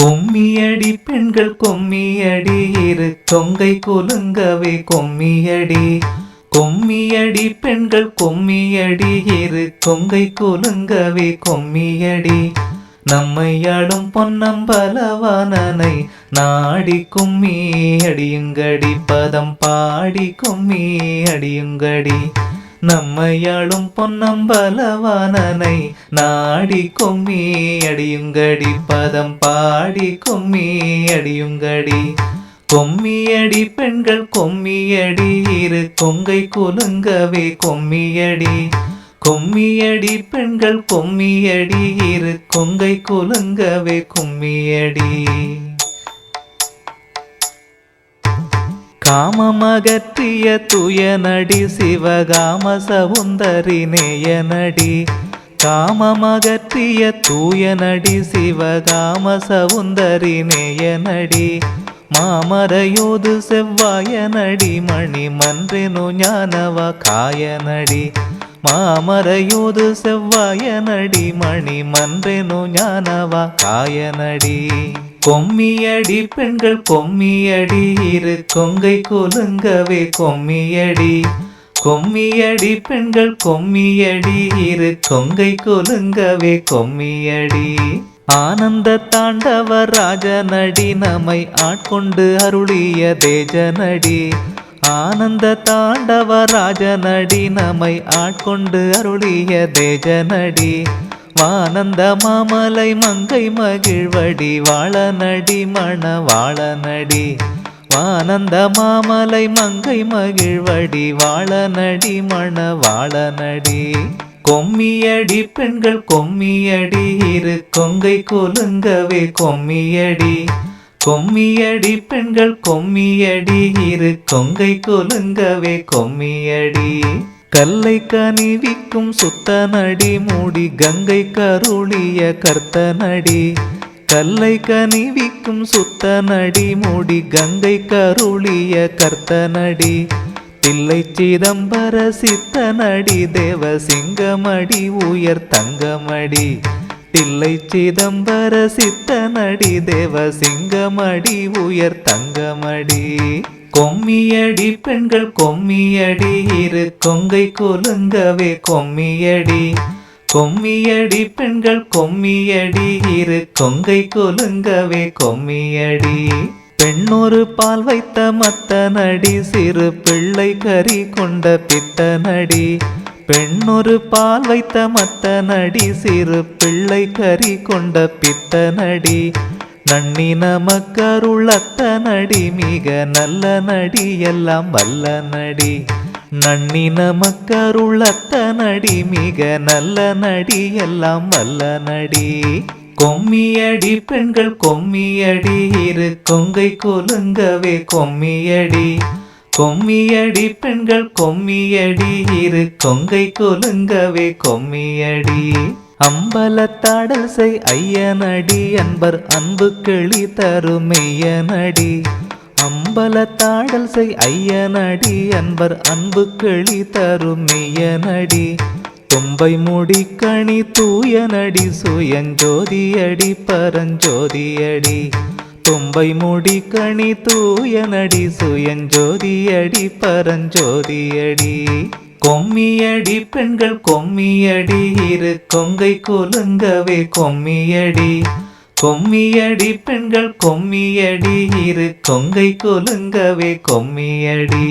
கொம்மியடி பெண்கள் கொம்மியடி இரு தொங்கை குலுங்கவே கொம்மியடி. கொம்மியடி பெண்கள் கொம்மியடி இரு கொங்கை குலுங்கவே கொம்மியடி. நம்மையாடும் பொன்னம்பலவானனை நாடி கும்மி அடியுங்கடி பதம் பாடி கும்மி அடியுங்கடி. நம்மையாளும் பொன்னம்பலவானனை நாடி கொம்மி அடியுங்கடி பதம் பாடி கொம்மி அடியுங்கடி கொம்மியடி பெண்கள் கொம்மியடி இரு கொங்கை குலுங்கவே கொம்மியடி கொம்மியடி பெண்கள் கொம்மியடி இரு கொங்கை குலுங்கவே கொம்மியடி. காமமகற்றிய துயனடி சிவகாம சவுந்தரி நேயனடி. காமமகற்றிய தூயனடி சிவகாம சவுந்தரி நேயனடி. மாமரையோது செவ்வாய நடி மணி மன்றெனு ஞானவ காயனடி. மாமரையோது செவ்வாய நடி மணி மன்றெனு ஞானவ காயனடி. கொம்மியடி பெண்கள் கொம்மியடி இரு கொங்கை கொலுங்கவே கொம்மியடி கொம்மியடி பெண்கள் கொம்மியடி இரு கொங்கை கொலுங்கவே கொம்மியடி ஆனந்த தாண்டவ ராஜனடி நம்மை ஆட்கொண்டு அருளிய தேஜனடி ஆனந்த தாண்டவ ராஜனடி நம்மை ஆட்கொண்டு அருளிய தேஜனடி வானந்த மாமலை மங்கை மகிழ்வடி வாழநடி மண வாழநடி வானந்த மாமலை மங்கை மகிழ்வடி வாழநடி மண வாழநடி கொம்மியடி பெண்கள் கொம்மியடி இரு கொங்கை கொலுங்கவே கொம்மியடி. கொம்மியடி பெண்கள் கொம்மியடி இரு கொங்கை கொலுங்கவே கொம்மியடி. கல்லை கனிவிக்கும் சுத்தனடி மூடி கங்கை கருளிய கர்த்தனடி கல்லை கனிவிக்கும் சுத்தனடி மூடி கங்கை கருளிய கர்த்தனடி தில்லை சிதம்பர சித்தனடி தேவ சிங்கமடி உயர் தங்கமடி. தில்லை சிதம்பர சித்தனடி தேவ சிங்கமடி உயர் தங்கமடி. கொம்மியடி பெண்கள் கொம்மியடி இரு கொங்கை கொலுங்கவே கொம்மியடி. கொம்மியடி பெண்கள் கொம்மியடி இரு கொங்கை கொலுங்கவே கொம்மியடி. பெண்ணொரு பால் வைத்த மத்தனடி சிறு பிள்ளை கறி கொண்ட பித்தனடி. பெண்ணொரு பால் வைத்த மத்தனடி சிறு பிள்ளை கறி கொண்ட பித்தனடி. நன்னி நமக்கருளத்த நடி மிக நல்ல நடி எல்லாம் வல்ல நடி. நன்னி நமக்கருளத்த நடி மிக நல்ல நடி எல்லாம் வல்ல நடி. கொம்மியடி பெண்கள் கொம்மியடி இரு கொங்கை கொலுங்கவே கொம்மியடி. கொம்மியடி பெண்கள் கொம்மியடி இரு கொங்கை கொலுங்கவே கொம்மியடி. அம்பலத்தடசை ஐயனடி அன்பர் அன்பு கிளி தருமையனடி அம்பலத்தாடல் செய் ஐயனடி அன்பர் அன்பு கிளி தருமையனடி தொம்பை முடி கணி தூயனடி சுயஞ்சோதியடி பரஞ்சோதியடி தொம்பை முடி கணி தூயனடி சுயஞ்சோதியடி பரஞ்சோதியடி கொம்மியடி பெண்கள் கொம்மியடி இரு கொங்கை குலுங்கவே கொம்மியடி. கொம்மியடி பெண்கள் கொம்மியடி இரு கொங்கை குலுங்கவே கொம்மியடி.